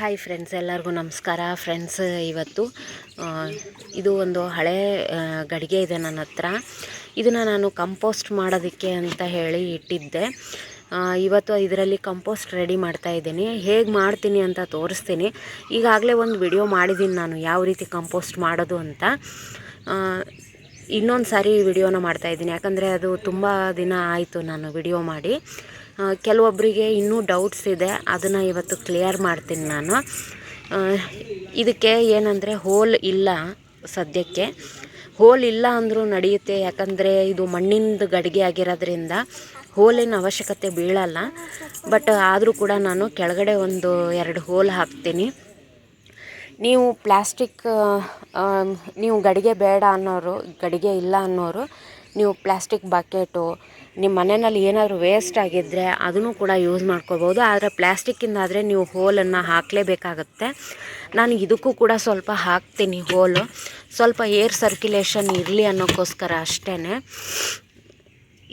Hi friends ಎಲ್ಲರಿಗೂ ನಮಸ್ಕಾರ. Friends ಇವತ್ತು ಇದು ಒಂದು ಹಳೆ ಗಡಿಗೆ ಇದೆ ನನ್ನ ಹತ್ರ. ಇದನ್ನು ನಾನು ಕಂಪೋಸ್ಟ್ ಮಾಡೋದಕ್ಕೆ ಅಂತ ಹೇಳಿ ಇಟ್ಟಿದ್ದೆ. ಇವತ್ತು ಇದರಲ್ಲಿ ಕಂಪೋಸ್ಟ್ ರೆಡಿ ಮಾಡ್ತಾ ಇದ್ದೀನಿ. ಹೇಗೆ ಮಾಡ್ತೀನಿ ಅಂತ ತೋರಿಸ್ತೀನಿ. ಈಗಾಗಲೇ ಒಂದು ವಿಡಿಯೋ ಮಾಡಿದ್ದೀನಿ ನಾನು ಯಾವ ರೀತಿ ಕಂಪೋಸ್ಟ್ ಮಾಡೋದು ಅಂತ. ಇನ್ನೊಂದು ಸಾರಿ ವಿಡಿಯೋನ ಮಾಡ್ತಾಯಿದ್ದೀನಿ ಯಾಕಂದರೆ ಅದು ತುಂಬ ದಿನ ಆಯಿತು ನಾನು ವಿಡಿಯೋ ಮಾಡಿ. ಕೆಲವೊಬ್ಬರಿಗೆ ಇನ್ನೂ ಡೌಟ್ಸ್ ಇದೆ. ಅದನ್ನು ಇವತ್ತು ಕ್ಲಿಯರ್ ಮಾಡ್ತೀನಿ ನಾನು. ಇದಕ್ಕೆ ಏನಂದರೆ ಹೋಲ್ ಇಲ್ಲ ಸದ್ಯಕ್ಕೆ. ಹೋಲ್ ಇಲ್ಲ ಅಂದರೂ ನಡೆಯುತ್ತೆ. ಯಾಕಂದರೆ ಇದು ಮಣ್ಣಿಂದು ಗಡಿಗೆ ಆಗಿರೋದ್ರಿಂದ ಹೋಲಿನ ಅವಶ್ಯಕತೆ ಬೀಳಲ್ಲ. ಬಟ್ ಆದರೂ ಕೂಡ ನಾನು ಕೆಳಗಡೆ ಒಂದು ಎರಡು ಹೋಲ್ ಹಾಕ್ತೀನಿ. ನೀವು ಪ್ಲ್ಯಾಸ್ಟಿಕ್ ನೀವು ಗಡಿಗೆ ಬೇಡ ಅನ್ನೋರು, ಗಡಿಗೆ ಇಲ್ಲ ಅನ್ನೋರು, ನೀವು ಪ್ಲ್ಯಾಸ್ಟಿಕ್ ಬಕೆಟು ನಿಮ್ಮ ಮನೆಯಲ್ಲಿ ಏನಾದರೂ ವೇಸ್ಟ್ ಆಗಿದ್ದರೆ ಅದನ್ನು ಕೂಡ ಯೂಸ್ ಮಾಡ್ಕೋಬೋದು. ಆದರೆ ಪ್ಲ್ಯಾಸ್ಟಿಕ್ಕಿಂದಾದರೆ ನೀವು ಹೋಲನ್ನು ಹಾಕಲೇಬೇಕಾಗತ್ತೆ. ನಾನು ಇದಕ್ಕೂ ಕೂಡ ಸ್ವಲ್ಪ ಹಾಕ್ತೀನಿ ಹೋಲು ಸ್ವಲ್ಪ ಏರ್ ಸರ್ಕ್ಯುಲೇಷನ್ ಇರಲಿ ಅನ್ನೋಕ್ಕೋಸ್ಕರ ಅಷ್ಟೇ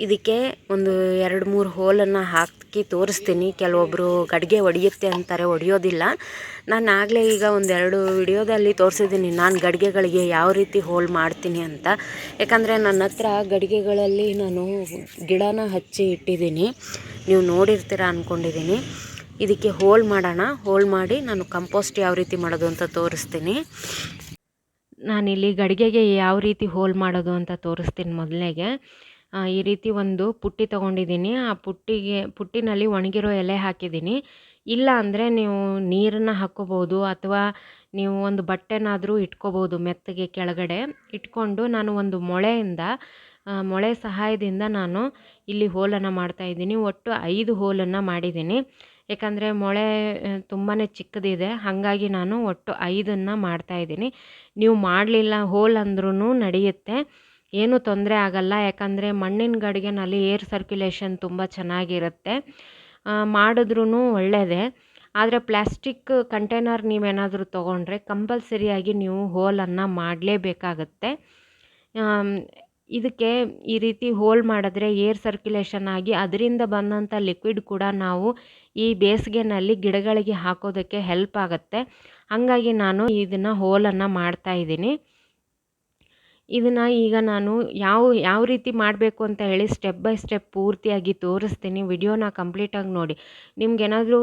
ಇದಕ್ಕೆ ಒಂದು ಎರಡು ಮೂರು ಹೋಲನ್ನು ಹಾಕಿ ತೋರಿಸ್ತೀನಿ. ಕೆಲವೊಬ್ಬರು ಗಡಿಗೆ ಒಡೆಯುತ್ತೆ ಅಂತಾರೆ, ಒಡೆಯೋದಿಲ್ಲ. ನಾನು ಆಗಲೇ ಈಗ ಒಂದೆರಡು ವಿಡಿಯೋದಲ್ಲಿ ತೋರಿಸಿದ್ದೀನಿ ನಾನು ಗಡಿಗೆಗಳಿಗೆ ಯಾವ ರೀತಿ ಹೋಲ್ ಮಾಡ್ತೀನಿ ಅಂತ. ಯಾಕಂದರೆ ನನ್ನ ಹತ್ರ ಗಡಿಗೆಗಳಲ್ಲಿ ನಾನು ಗಿಡನ ಹಚ್ಚಿ ಇಟ್ಟಿದ್ದೀನಿ. ನೀವು ನೋಡಿರ್ತೀರ ಅಂದ್ಕೊಂಡಿದ್ದೀನಿ ಇದಕ್ಕೆ ಹೋಲ್ ಮಾಡೋಣ. ಹೋಲ್ ಮಾಡಿ ನಾನು ಕಂಪೋಸ್ಟ್ ಯಾವ ರೀತಿ ಮಾಡೋದು ಅಂತ ತೋರಿಸ್ತೀನಿ. ನಾನಿಲ್ಲಿ ಗಡಿಗೆಗೆ ಯಾವ ರೀತಿ ಹೋಲ್ ಮಾಡೋದು ಅಂತ ತೋರಿಸ್ತೀನಿ ಮೊದಲಿಗೆ. ಈ ರೀತಿ ಒಂದು ಪುಟ್ಟಿ ತೊಗೊಂಡಿದ್ದೀನಿ. ಆ ಪುಟ್ಟಿಗೆ, ಪುಟ್ಟಿನಲ್ಲಿ ಒಣಗಿರೋ ಎಲೆ ಹಾಕಿದ್ದೀನಿ. ಇಲ್ಲ ಅಂದರೆ ನೀವು ನೀರನ್ನು ಹಾಕ್ಕೋಬೋದು ಅಥವಾ ನೀವು ಒಂದು ಬಟ್ಟೆನಾದರೂ ಇಟ್ಕೋಬೋದು ಮೆತ್ತಗೆ ಕೆಳಗಡೆ. ಇಟ್ಕೊಂಡು ನಾನು ಒಂದು ಮೊಳೆಯಿಂದ ಮೊಳೆ ಸಹಾಯದಿಂದ ನಾನು ಇಲ್ಲಿ ಹೋಲನ್ನು ಮಾಡ್ತಾಯಿದ್ದೀನಿ ಒಟ್ಟು ಐದು ಹೋಲನ್ನು ಮಾಡಿದ್ದೀನಿ. ಯಾಕಂದರೆ ಮೊಳೆ ತುಂಬಾ ಚಿಕ್ಕದಿದೆ. ಹಾಗಾಗಿ ನಾನು ಒಟ್ಟು ಐದನ್ನು ಮಾಡ್ತಾಯಿದ್ದೀನಿ ನೀವು ಮಾಡಲಿಲ್ಲ, ಹೋಲ್ ಅಂದ್ರೂ ನಡೆಯುತ್ತೆ. ಏನೂ ತೊಂದರೆ ಆಗಲ್ಲ. ಯಾಕಂದರೆ ಮಣ್ಣಿನ ಗಡಿಗೆನಲ್ಲಿ ಏರ್ ಸರ್ಕ್ಯುಲೇಷನ್ ತುಂಬ ಚೆನ್ನಾಗಿರುತ್ತೆ. ಮಾಡಿದ್ರೂ ಒಳ್ಳೆಯದೇ ಆದರೆ ಪ್ಲಾಸ್ಟಿಕ್ ಕಂಟೈನರ್ ನೀವೇನಾದರೂ ತೊಗೊಂಡ್ರೆ ಕಂಪಲ್ಸರಿಯಾಗಿ ನೀವು ಹೋಲನ್ನು ಮಾಡಲೇಬೇಕಾಗತ್ತೆ. ಇದಕ್ಕೆ ಈ ರೀತಿ ಹೋಲ್ ಮಾಡಿದ್ರೆ ಏರ್ ಸರ್ಕ್ಯುಲೇಷನ್ ಆಗಿ ಅದರಿಂದ ಬಂದಂಥ ಲಿಕ್ವಿಡ್ ಕೂಡ ನಾವು ಈ ಬೇಸಿಗೆನಲ್ಲಿ ಗಿಡಗಳಿಗೆ ಹಾಕೋದಕ್ಕೆ ಹೆಲ್ಪ್ ಆಗುತ್ತೆ. ಹಾಗಾಗಿ ನಾನು ಇದನ್ನು ಹೋಲನ್ನು ಮಾಡ್ತಾಯಿದ್ದೀನಿ ಇದನ್ನು ಈಗ ನಾನು ಯಾವ ಯಾವ ರೀತಿ ಮಾಡಬೇಕು ಅಂತ ಹೇಳಿ ಸ್ಟೆಪ್ ಬೈ ಸ್ಟೆಪ್ ಪೂರ್ತಿಯಾಗಿ ತೋರಿಸ್ತೀನಿ. ವಿಡಿಯೋನ ಕಂಪ್ಲೀಟಾಗಿ ನೋಡಿ. ನಿಮ್ಗೇನಾದರೂ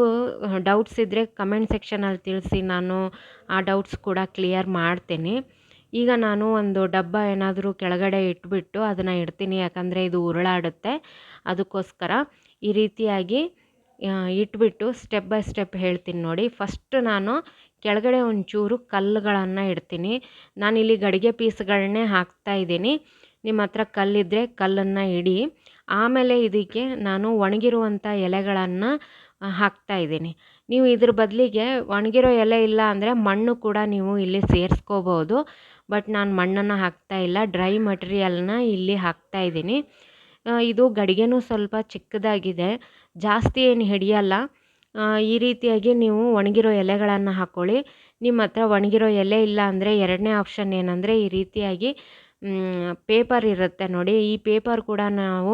ಡೌಟ್ಸ್ ಇದ್ದರೆ ಕಮೆಂಟ್ ಸೆಕ್ಷನಲ್ಲಿ ತಿಳಿಸಿ. ನಾನು ಆ ಡೌಟ್ಸ್ ಕೂಡ ಕ್ಲಿಯರ್ ಮಾಡ್ತೀನಿ. ಈಗ ನಾನು ಒಂದು ಡಬ್ಬ ಏನಾದರೂ ಕೆಳಗಡೆ ಇಟ್ಬಿಟ್ಟು ಅದನ್ನು ಇಡ್ತೀನಿ. ಯಾಕಂದರೆ ಇದು ಉರುಳಾಡುತ್ತೆ. ಅದಕ್ಕೋಸ್ಕರ ಈ ರೀತಿಯಾಗಿ ಇಟ್ಬಿಟ್ಟು ಸ್ಟೆಪ್ ಬೈ ಸ್ಟೆಪ್ ಹೇಳ್ತೀನಿ ನೋಡಿ. ಫಸ್ಟ್ ನಾನು ಕೆಳಗಡೆ ಒಂಚೂರು ಕಲ್ಲುಗಳನ್ನು ಇಡ್ತೀನಿ. ನಾನಿಲ್ಲಿ ಗಡಿಗೆ ಪೀಸ್ಗಳನ್ನೇ ಹಾಕ್ತಾ ಇದ್ದೀನಿ. ನಿಮ್ಮ ಹತ್ರ ಕಲ್ಲಿದ್ದರೆ ಕಲ್ಲನ್ನು ಇಡಿ. ಆಮೇಲೆ ಇದಕ್ಕೆ ನಾನು ಒಣಗಿರುವಂಥ ಎಲೆಗಳನ್ನು ಹಾಕ್ತಾ ಇದ್ದೀನಿ. ನೀವು ಇದ್ರ ಬದಲಿಗೆ ಒಣಗಿರೋ ಎಲೆ ಇಲ್ಲ ಅಂದರೆ ಮಣ್ಣು ಕೂಡ ನೀವು ಇಲ್ಲಿ ಸೇರಿಸ್ಕೋಬೋದು. ಬಟ್ ನಾನು ಮಣ್ಣನ್ನು ಹಾಕ್ತಾ ಇಲ್ಲ. ಡ್ರೈ ಮಟೀರಿಯಲ್ನ ಇಲ್ಲಿ ಹಾಕ್ತಾ ಇದ್ದೀನಿ. ಇದು ಗಡಿಗೆನೂ ಸ್ವಲ್ಪ ಚಿಕ್ಕದಾಗಿದೆ. ಜಾಸ್ತಿ ಏನು ಹಿಡಿಯಲ್ಲ. ಈ ರೀತಿಯಾಗಿ ನೀವು ಒಣಗಿರೋ ಎಲೆಗಳನ್ನು ಹಾಕ್ಕೊಳ್ಳಿ ನಿಮ್ಮ ಹತ್ರ ಒಣಗಿರೋ ಎಲೆ ಇಲ್ಲ ಅಂದರೆ ಎರಡನೇ ಆಪ್ಷನ್ ಏನಂದರೆ ಈ ರೀತಿಯಾಗಿ ಪೇಪರ್ ಇರುತ್ತೆ ನೋಡಿ. ಈ ಪೇಪರ್ ಕೂಡ ನಾವು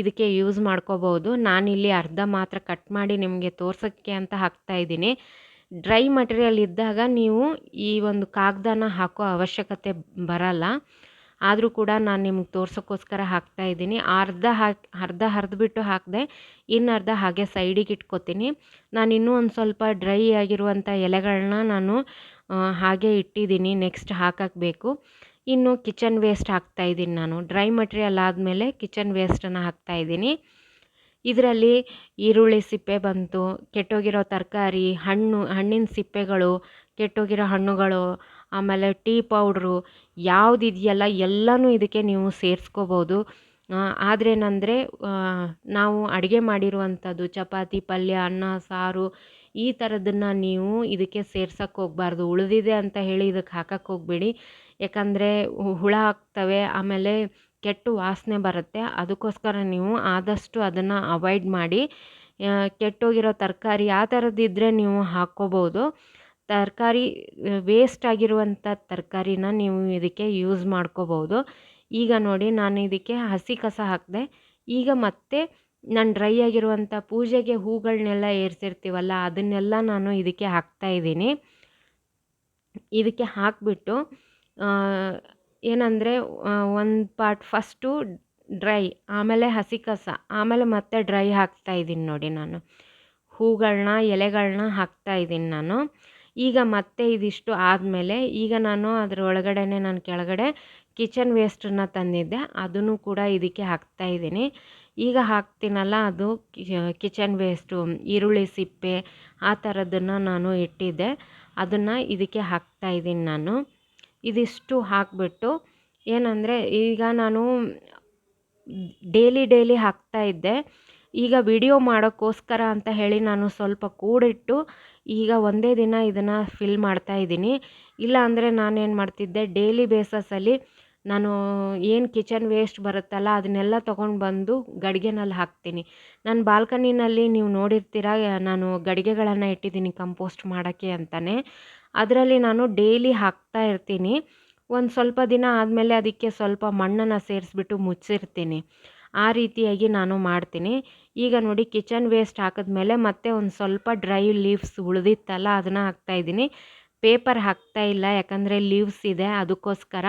ಇದಕ್ಕೆ ಯೂಸ್ ಮಾಡ್ಕೋಬೋದು ನಾನಿಲ್ಲಿ ಅರ್ಧ ಮಾತ್ರ ಕಟ್ ಮಾಡಿ ನಿಮಗೆ ತೋರ್ಸೋಕ್ಕೆ ಅಂತ ಹಾಕ್ತಾ ಇದ್ದೀನಿ. ಡ್ರೈ ಮಟೀರಿಯಲ್ ಇದ್ದಾಗ ನೀವು ಈ ಒಂದು ಕಾಗದನ ಹಾಕೋ ಅವಶ್ಯಕತೆ ಬರಲ್ಲ. ಆದರೂ ಕೂಡ ನಾನು ನಿಮ್ಗೆ ತೋರ್ಸೋಕ್ಕೋಸ್ಕರ ಹಾಕ್ತಾ ಇದ್ದೀನಿ. ಅರ್ಧ ಹಾಕಿ, ಅರ್ಧ ಹರಿದ್ಬಿಟ್ಟು ಹಾಕಿದೆ, ಇನ್ನು ಅರ್ಧ ಹಾಗೆ ಸೈಡಿಗೆ ಇಟ್ಕೊತೀನಿ. ನಾನು ಇನ್ನೂ ಒಂದು ಸ್ವಲ್ಪ ಡ್ರೈ ಆಗಿರುವಂಥ ಎಲೆಗಳನ್ನ ನಾನು ಹಾಗೆ ಇಟ್ಟಿದ್ದೀನಿ. ನೆಕ್ಸ್ಟ್ ಹಾಕಬೇಕು ಇನ್ನು ಕಿಚನ್ ವೇಸ್ಟ್ ಹಾಕ್ತಾ ಇದ್ದೀನಿ ನಾನು. ಡ್ರೈ ಮಟೀರಿಯಲ್ ಆದಮೇಲೆ ಕಿಚನ್ ವೇಸ್ಟನ್ನು ಹಾಕ್ತಾ ಇದ್ದೀನಿ. ಇದರಲ್ಲಿ ಈರುಳ್ಳಿ ಸಿಪ್ಪೆ ಬಂತು, ಕೆಟ್ಟೋಗಿರೋ ತರಕಾರಿ, ಹಣ್ಣು, ಹಣ್ಣಿನ ಸಿಪ್ಪೆಗಳು, ಕೆಟ್ಟೋಗಿರೋ ಹಣ್ಣುಗಳು ಆಮೇಲೆ ಟೀ ಪೌಡ್ರು ಯಾವುದಿದೆಯಲ್ಲ ಎಲ್ಲನೂ ಇದಕ್ಕೆ ನೀವು ಸೇರಿಸ್ಕೋಬೋದು. ಆದ್ರೇನಂದರೆ ನಾವು ಅಡುಗೆ ಮಾಡಿರುವಂಥದ್ದು ಚಪಾತಿ, ಪಲ್ಯ, ಅನ್ನ, ಸಾರು ಈ ಥರದನ್ನು ನೀವು ಇದಕ್ಕೆ ಸೇರ್ಸಕ್ಕೆ ಹೋಗಬಾರ್ದು. ಉಳಿದಿದೆ ಅಂತ ಹೇಳಿ ಇದಕ್ಕೆ ಹಾಕಕ್ಕೆ ಹೋಗಬೇಡಿ. ಯಾಕಂದರೆ ಹುಳ ಆಗ್ತವೆ, ಆಮೇಲೆ ಕೆಟ್ಟ ವಾಸನೆ ಬರುತ್ತೆ. ಅದಕ್ಕೋಸ್ಕರ ನೀವು ಆದಷ್ಟು ಅದನ್ನು ಅವಾಯ್ಡ್ ಮಾಡಿ ಕೆಟ್ಟೋಗಿರೋ ತರಕಾರಿ ಆ ಥರದ್ದಿದ್ದರೆ ನೀವು ಹಾಕ್ಕೋಬೋದು. ತರಕಾರಿ ವೇಸ್ಟ್ ಆಗಿರುವಂಥ ತರಕಾರಿನ ನೀವು ಇದಕ್ಕೆ ಯೂಸ್ ಮಾಡ್ಕೋಬೋದು ಈಗ ನೋಡಿ ನಾನು ಇದಕ್ಕೆ ಹಸಿ ಕಸ ಹಾಕಿದೆ, ಈಗ ಮತ್ತೆ ನಾನು ಡ್ರೈ ಆಗಿರುವಂಥ ಪೂಜೆಗೆ ಹೂಗಳನ್ನೆಲ್ಲ ಏರಿಸಿರ್ತೀವಲ್ಲ, ಅದನ್ನೆಲ್ಲ ನಾನು ಇದಕ್ಕೆ ಹಾಕ್ತಾ ಇದ್ದೀನಿ. ಇದಕ್ಕೆ ಹಾಕಿಬಿಟ್ಟು ಏನಂದರೆ ಒಂದು ಪಾರ್ಟ್ ಫಸ್ಟು ಡ್ರೈ ಆಮೇಲೆ ಹಸಿ ಕಸ, ಆಮೇಲೆ ಮತ್ತೆ ಡ್ರೈ ಹಾಕ್ತಾ ಇದ್ದೀನಿ ನೋಡಿ ನಾನು. ಹೂಗಳನ್ನ ಎಲೆಗಳನ್ನ ಹಾಕ್ತಾಯಿದ್ದೀನಿ ನಾನು. ಈಗ ಮತ್ತೆ ಇದಿಷ್ಟು ಆದಮೇಲೆ ಈಗ ನಾನು ಅದರ ಒಳಗಡೆನೆ ನಾನು ಕೆಳಗಡೆ ಕಿಚನ್ ವೇಸ್ಟನ್ನು ತಂದಿದ್ದೆ. ಅದನ್ನು ಕೂಡ ಇದಕ್ಕೆ ಹಾಕ್ತಾಯಿದ್ದೀನಿ ಈಗ ಹಾಕ್ತೀನಲ್ಲ ಅದು ಕಿಚನ್ ವೇಸ್ಟು ಈರುಳ್ಳಿ ಸಿಪ್ಪೆ ಆ ಥರದ್ದನ್ನು ನಾನು ಇಟ್ಟಿದ್ದೆ. ಅದನ್ನು ಇದಕ್ಕೆ ಹಾಕ್ತಾಯಿದ್ದೀನಿ ನಾನು. ಇದಿಷ್ಟು ಹಾಕಿಬಿಟ್ಟು ಏನಂದರೆ ಈಗ ನಾನು ಡೈಲಿ ಡೈಲಿ ಹಾಕ್ತಾಯಿದ್ದೆ ಈಗ ವಿಡಿಯೋ ಮಾಡೋಕ್ಕೋಸ್ಕರ ಅಂತ ಹೇಳಿ ನಾನು ಸ್ವಲ್ಪ ಕೂಡಿಟ್ಟು ಈಗ ಒಂದೇ ದಿನ ಇದನ್ನು ಫಿಲ್ ಮಾಡ್ತಾ ಇದ್ದೀನಿ. ಇಲ್ಲ ಅಂದರೆ ನಾನೇನು ಮಾಡ್ತಿದ್ದೆ ಡೈಲಿ ಬೇಸಸಲ್ಲಿ ನಾನು ಏನು ಕಿಚನ್ ವೇಸ್ಟ್ ಬರುತ್ತಲ್ಲ ಅದನ್ನೆಲ್ಲ ತೊಗೊಂಡು ಬಂದು ಗಡಿಗೆನಲ್ಲಿ ಹಾಕ್ತೀನಿ. ನನ್ನ ಬಾಲ್ಕನಿನಲ್ಲಿ ನೀವು ನೋಡಿರ್ತೀರ, ನಾನು ಗಡಿಗೆಗಳನ್ನು ಇಟ್ಟಿದ್ದೀನಿ ಕಂಪೋಸ್ಟ್ ಮಾಡೋಕ್ಕೆ ಅಂತಲೇ ಅದರಲ್ಲಿ ನಾನು ಡೈಲಿ ಹಾಕ್ತಾ ಇರ್ತೀನಿ. ಒಂದು ಸ್ವಲ್ಪ ದಿನ ಆದಮೇಲೆ ಅದಕ್ಕೆ ಸ್ವಲ್ಪ ಮಣ್ಣನ್ನು ಸೇರಿಸ್ಬಿಟ್ಟು ಮುಚ್ಚಿರ್ತೀನಿ. ಆ ರೀತಿಯಾಗಿ ನಾನು ಮಾಡ್ತೀನಿ. ಈಗ ನೋಡಿ ಕಿಚನ್ ವೇಸ್ಟ್ ಹಾಕಿದ್ಮೇಲೆ ಮತ್ತೆ ಒಂದು ಸ್ವಲ್ಪ ಡ್ರೈ ಲೀವ್ಸ್ ಉಳಿದಿತ್ತಲ್ಲ, ಅದನ್ನು ಹಾಕ್ತಾಯಿದ್ದೀನಿ ಪೇಪರ್ ಹಾಕ್ತಾ ಇಲ್ಲ, ಯಾಕಂದರೆ ಲೀವ್ಸ್ ಇದೆ, ಅದಕ್ಕೋಸ್ಕರ.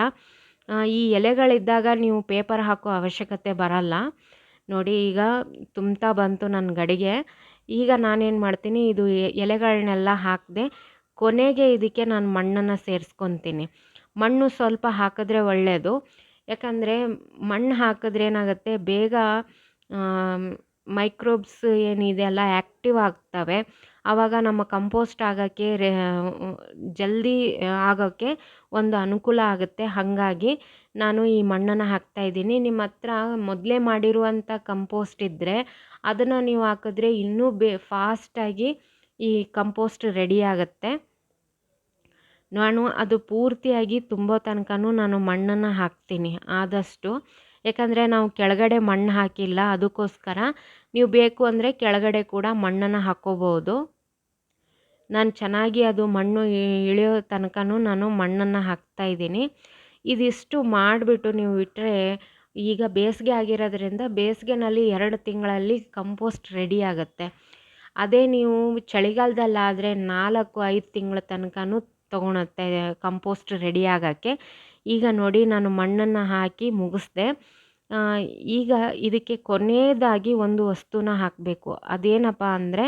ಈ ಎಲೆಗಳಿದ್ದಾಗ ನೀವು ಪೇಪರ್ ಹಾಕೋ ಅವಶ್ಯಕತೆ ಬರಲ್ಲ. ನೋಡಿ ಈಗ ತುಂಬ್ತಾ ಬಂತು ನನ್ನ ಗಡಿಗೆ. ಈಗ ನಾನೇನು ಮಾಡ್ತೀನಿ, ಇದು ಎಲೆಗಳನ್ನೆಲ್ಲ ಹಾಕಿದೆ ಕೊನೆಗೆ ಇದಕ್ಕೆ ನಾನು ಮಣ್ಣನ್ನು ಸೇರಿಸ್ಕೊತೀನಿ. ಮಣ್ಣು ಸ್ವಲ್ಪ ಹಾಕಿದ್ರೆ ಒಳ್ಳೆಯದು ಯಾಕಂದರೆ ಮಣ್ಣು ಹಾಕಿದ್ರೆ ಏನಾಗುತ್ತೆ, ಬೇಗ ಮೈಕ್ರೋಬ್ಸ್ ಏನಿದೆ ಅಲ್ಲ ಆ್ಯಕ್ಟಿವ್ ಆಗ್ತವೆ. ಆವಾಗ ನಮ್ಮ ಕಂಪೋಸ್ಟ್ ಆಗೋಕ್ಕೆ, ರೇ, ಜಲ್ದಿ ಆಗೋಕ್ಕೆ ಒಂದು ಅನುಕೂಲ ಆಗುತ್ತೆ. ಹಾಗಾಗಿ ನಾನು ಈ ಮಣ್ಣನ್ನು ಹಾಕ್ತಾಯಿದ್ದೀನಿ ನಿಮ್ಮ ಹತ್ರ ಮೊದಲೇ ಮಾಡಿರುವಂಥ ಕಂಪೋಸ್ಟ್ ಇದ್ದರೆ ಅದನ್ನು ನೀವು ಹಾಕಿದ್ರೆ ಇನ್ನೂ ಬೇ ಫಾಸ್ಟಾಗಿ ಈ ಕಂಪೋಸ್ಟ್ ರೆಡಿ ಆಗುತ್ತೆ. ನಾನು ಅದು ಪೂರ್ತಿಯಾಗಿ ತುಂಬೋ ತನಕನೂ ನಾನು ಮಣ್ಣನ್ನು ಹಾಕ್ತೀನಿ. ಆದಷ್ಟು ಯಾಕಂದರೆ ನಾವು ಕೆಳಗಡೆ ಮಣ್ಣು ಹಾಕಿಲ್ಲ ಅದಕ್ಕೋಸ್ಕರ ನೀವು ಬೇಕು ಅಂದರೆ ಕೆಳಗಡೆ ಕೂಡ ಮಣ್ಣನ್ನು ಹಾಕ್ಕೋಬೋದು ನಾನು ಚೆನ್ನಾಗಿ ಅದು ಮಣ್ಣು ಇಳಿಯೋ ತನಕನೂ ನಾನು ಮಣ್ಣನ್ನು ಹಾಕ್ತಾಯಿದ್ದೀನಿ ಇದಿಷ್ಟು ಮಾಡಿಬಿಟ್ಟು ನೀವು ಇಟ್ಟರೆ ಈಗ ಬೇಸಿಗೆ ಆಗಿರೋದ್ರಿಂದ ಬೇಸಿಗೆನಲ್ಲಿ ಎರಡು ತಿಂಗಳಲ್ಲಿ ಕಂಪೋಸ್ಟ್ ರೆಡಿ ಆಗುತ್ತೆ. ಅದೇ ನೀವು ಚಳಿಗಾಲದಲ್ಲಾದರೆ ನಾಲ್ಕು, ಐದು ತಿಂಗಳ ತನಕನೂ ತೊಗೊಳುತ್ತೆ ಕಂಪೋಸ್ಟ್ ರೆಡಿ ಆಗೋಕ್ಕೆ. ಈಗ ನೋಡಿ ನಾನು ಮಣ್ಣನ್ನು ಹಾಕಿ ಮುಗಿಸ್ದೆ. ಈಗ ಇದಕ್ಕೆ ಕೊನೆಯದಾಗಿ ಒಂದು ವಸ್ತುನ ಹಾಕಬೇಕು. ಅದೇನಪ್ಪ ಅಂದರೆ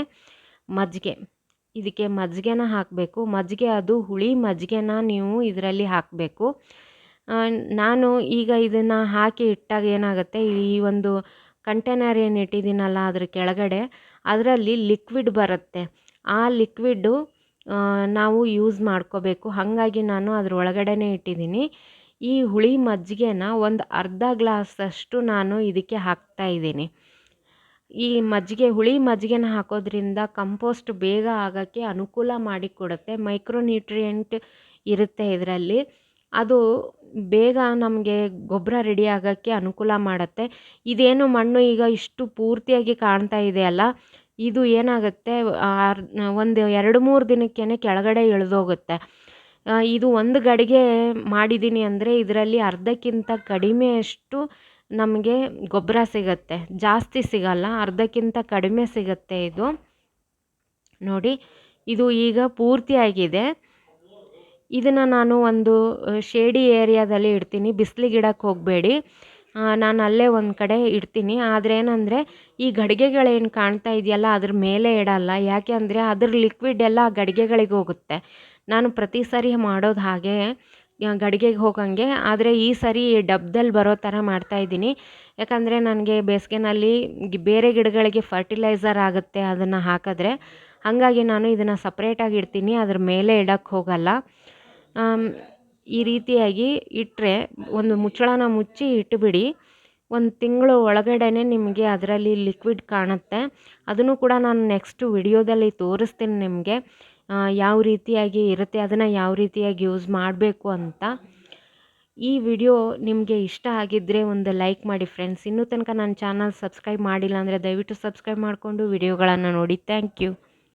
ಮಜ್ಜಿಗೆ. ಇದಕ್ಕೆ ಮಜ್ಜಿಗೆನ ಹಾಕಬೇಕು. ಮಜ್ಜಿಗೆ ಅದು ಹುಳಿ ಮಜ್ಜಿಗೆನ ನೀವು ಇದರಲ್ಲಿ ಹಾಕಬೇಕು. ನಾನು ಈಗ ಇದನ್ನು ಹಾಕಿ ಇಟ್ಟಾಗ ಏನಾಗುತ್ತೆ? ಈ ಒಂದು ಕಂಟೈನರ್ ಏನು ಇಟ್ಟಿದ್ದೀನಲ್ಲ ಅದ್ರ ಕೆಳಗಡೆ, ಅದರಲ್ಲಿ ಲಿಕ್ವಿಡ್ ಬರುತ್ತೆ. ಆ ಲಿಕ್ವಿಡ್ಡು ನಾವು ಯೂಸ್ ಮಾಡ್ಕೋಬೇಕು. ಹಾಗಾಗಿ ನಾನು ಅದ್ರ ಒಳಗಡೆನೇ ಇಟ್ಟಿದ್ದೀನಿ. ಈ ಹುಳಿ ಮಜ್ಜಿಗೆನ ಒಂದು ಅರ್ಧ ಗ್ಲಾಸಷ್ಟು ನಾನು ಇದಕ್ಕೆ ಹಾಕ್ತಾಯಿದ್ದೀನಿ ಈ ಮಜ್ಜಿಗೆ, ಹುಳಿ ಮಜ್ಜಿಗೆನ ಹಾಕೋದ್ರಿಂದ ಕಂಪೋಸ್ಟ್ ಬೇಗ ಆಗೋಕ್ಕೆ ಅನುಕೂಲ ಮಾಡಿಕೊಡುತ್ತೆ ಮೈಕ್ರೋನ್ಯೂಟ್ರಿಯೆಂಟ್ ಇರುತ್ತೆ ಇದರಲ್ಲಿ. ಅದು ಬೇಗ ನಮಗೆ ಗೊಬ್ಬರ ರೆಡಿ ಆಗೋಕ್ಕೆ ಅನುಕೂಲ ಮಾಡುತ್ತೆ. ಇದೇನು ಮಣ್ಣು ಈಗ ಇಷ್ಟು ಪೂರ್ತಿಯಾಗಿ ಕಾಣ್ತಾ ಇದೆಯಲ್ಲ ಇದು ಏನಾಗುತ್ತೆ ಒಂದು ಎರಡು ಮೂರು ದಿನಕ್ಕೇ ಕೆಳಗಡೆ ಇಳಿದೋಗುತ್ತೆ. ಇದು ಒಂದು ಗಡಿಗೆ ಮಾಡಿದ್ದೀನಿ ಅಂದರೆ ಇದರಲ್ಲಿ ಅರ್ಧಕ್ಕಿಂತ ಕಡಿಮೆಯಷ್ಟು ನಮಗೆ ಗೊಬ್ಬರ ಸಿಗುತ್ತೆ. ಜಾಸ್ತಿ ಸಿಗಲ್ಲ, ಅರ್ಧಕ್ಕಿಂತ ಕಡಿಮೆ ಸಿಗುತ್ತೆ ಇದು. ನೋಡಿ, ಇದು ಈಗ ಪೂರ್ತಿಯಾಗಿದೆ ಇದನ್ನು ನಾನು ಒಂದು ಶೇಡಿ ಏರಿಯಾದಲ್ಲಿ ಇಡ್ತೀನಿ. ಬಿಸಿಲಿಗಿಡಕ್ಕೆ ಹೋಗಬೇಡಿ. ನಾನು ಅಲ್ಲೇ ಒಂದು ಕಡೆ ಇಡ್ತೀನಿ. ಆದರೆ ಏನಂದರೆ, ಈ ಗಡಿಗೆಗಳೇನು ಕಾಣ್ತಾ ಇದೆಯಲ್ಲ, ಅದ್ರ ಮೇಲೆ ಇಡಲ್ಲ. ಯಾಕೆ ಅಂದರೆ, ಅದ್ರ ಲಿಕ್ವಿಡ್ ಎಲ್ಲ ಗಡಿಗೆಗಳಿಗೆ ಹೋಗುತ್ತೆ. ನಾನು ಪ್ರತಿ ಸಾರಿ ಮಾಡೋದು ಹಾಗೆ ಗಡಿಗೆಗೆ ಹೋಗಂಗೆ. ಆದರೆ ಈ ಸರಿ ಡಬ್ದಲ್ಲಿ ಬರೋ ಥರ ಮಾಡ್ತಾಯಿದ್ದೀನಿ ಯಾಕಂದರೆ ನನಗೆ ಬೇಸಿಗೆನಲ್ಲಿ ಬೇರೆ ಗಿಡಗಳಿಗೆ ಫರ್ಟಿಲೈಸರ್ ಆಗುತ್ತೆ ಅದನ್ನು ಹಾಕಿದ್ರೆ. ಹಾಗಾಗಿ ನಾನು ಇದನ್ನು ಸಪ್ರೇಟಾಗಿ ಇಡ್ತೀನಿ. ಅದ್ರ ಮೇಲೆ ಇಡೋಕ್ಕೆ ಹೋಗಲ್ಲ. ಈ ರೀತಿಯಾಗಿ ಇಟ್ಟರೆ ಒಂದು ಮುಚ್ಚಳನ ಮುಚ್ಚಿ ಇಟ್ಟುಬಿಡಿ ಒಂದು ತಿಂಗಳು ಒಳಗಡೆನೆ ನಿಮಗೆ ಅದರಲ್ಲಿ ಲಿಕ್ವಿಡ್ ಕಾಣುತ್ತೆ. ಅದನ್ನು ಕೂಡ ನಾನು ನೆಕ್ಸ್ಟ್ ವಿಡಿಯೋದಲ್ಲಿ ತೋರಿಸ್ತೀನಿ ನಿಮಗೆ. ಯಾವ ರೀತಿಯಾಗಿ ಇರುತ್ತೆ, ಅದನ್ನು ಯಾವ ರೀತಿಯಾಗಿ ಯೂಸ್ ಮಾಡಬೇಕು ಅಂತ. ಈ ವಿಡಿಯೋ ನಿಮಗೆ ಇಷ್ಟ ಆಗಿದ್ದರೆ ಒಂದು ಲೈಕ್ ಮಾಡಿ ಫ್ರೆಂಡ್ಸ್ ಇನ್ನೂ ತನಕ ನನ್ನ ಚಾನಲ್ ಸಬ್ಸ್ಕ್ರೈಬ್ ಮಾಡಿಲ್ಲ ಅಂದರೆ ದಯವಿಟ್ಟು ಸಬ್ಸ್ಕ್ರೈಬ್ ಮಾಡಿಕೊಂಡು ವಿಡಿಯೋಗಳನ್ನು ನೋಡಿ. Thank you